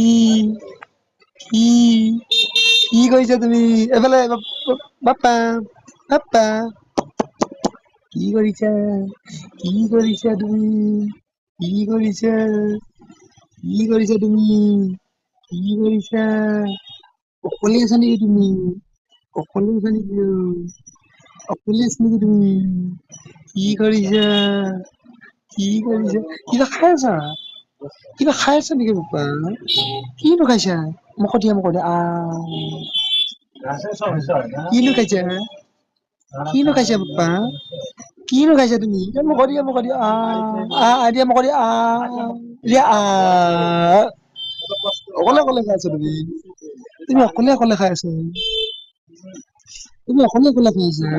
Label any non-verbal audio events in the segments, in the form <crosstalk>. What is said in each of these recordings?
কি কি কি কৰিছা তুমি। এইফালে বাপ্পা বাপ্পা। কি কৰিছা? কি কৰিছা তুমি? কি কৰিছা? কি কৰিছা তুমি? কি কৰিছা? অকলে আছা নেকি তুমি? অকলে আছা নেকি অকলে আছা নেকি তুমি? কি কৰিছা? কি কৰিছা? কিবা খাই আছা? কিবা খাই আছা নেকি বাপ্পা কিনো খাইছা? মুখত দিয়া মুখত দিয়া আহ কিনো খাইছা? কিনো খাইছা বাপ্পা কিনো খাইছা তুমি? এ মুখত দিয়া মুখত দিয়া আহ আহ আহ দিয়া মুখত দিয়া আহ দিয়া আহ অকলে অকলে খাই আছা তুমি? তুমি অকলে অকলে খাই আছা? তুমি অকলে অকলে খাই আছা?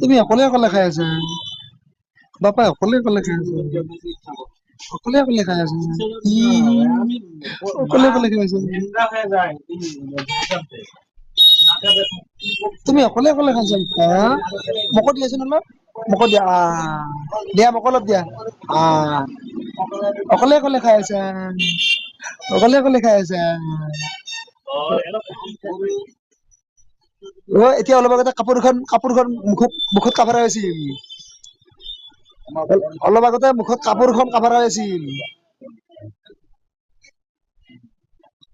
তুমি অকলে অকলে খাই আছা? বাপা অকলে অকলে খাই আছা? অকলে অকলে খাই আছা অকলে অকলে খাই আছা। তুমি অকলে অকলে খাইছা হা? দিয়াচোন অলপ? মুখত দিয়া আহ দিয়া মোক অলপ দিয়া। আহ অকলে অকলে খাই আছা। অকলে অকলে খাই আছা। অ এতিয়া অলপ আগতে কাপোৰখন কাপোৰখন মুখত মুখত কাপৰা হৈছিল অলপ আগতে মুখত কাপোৰখন কাভাৰ হৈছিল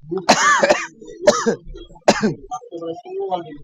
<coughs> <coughs>